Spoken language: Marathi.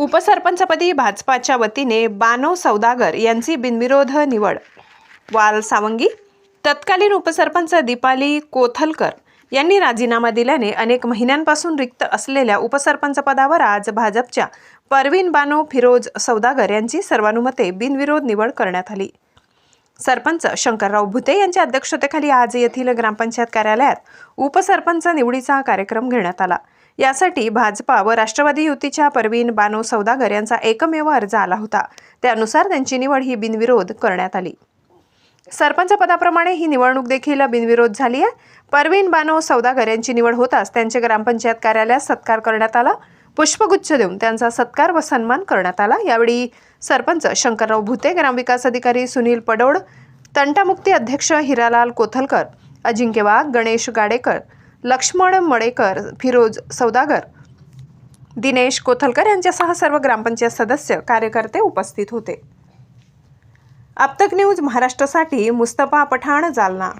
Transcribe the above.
उपसरपंचपदी भाजपाच्या वतीने बानो सौदागर यांची बिनविरोध निवड. वाल सावंगी तत्कालीन उपसरपंच दीपाली कोथलकर यांनी राजीनामा दिल्याने अनेक महिन्यांपासून रिक्त असलेल्या उपसरपंचपदावर आज भाजपच्या परवीन बानो फिरोज सौदागर यांची सर्वानुमते बिनविरोध निवड करण्यात आली. सरपंच शंकरराव भुते यांच्या अध्यक्षतेखाली आज येथील ग्रामपंचायत कार्यालयात उपसरपंच निवडीचा कार्यक्रम घेण्यात आला. यासाठी भाजपा व राष्ट्रवादी युतीच्या परवीन बानो सौदागर यांचा एकमेव अर्ज आला होता. त्यानुसार त्यांची निवड ही बिनविरोध करण्यात आली. सरपंच पदाप्रमाणे ही निवडणूक देखील बिनविरोध झाली आहे. परवीन बानो सौदागर यांची निवड होताच त्यांचे ग्रामपंचायत कार्यालयात सत्कार करण्यात आला. पुष्पगुच्छ देऊन त्यांचा सत्कार व सन्मान करण्यात आला. यावेळी सरपंच शंकरराव भुते ग्रामविकास अधिकारी सुनील पडोड तंटामुक्ती अध्यक्ष हिरालाल कोथलकर अजिंक्य वाघ गणेश गाडेकर लक्ष्मण मडेकर फिरोज सौदागर दिनेश कोथलकर यांच्यासह सर्व ग्रामपंचायत सदस्य कार्यकर्ते उपस्थित होते. आपतक न्यूज महाराष्ट्रासाठी मुस्तफा पठाण जालना.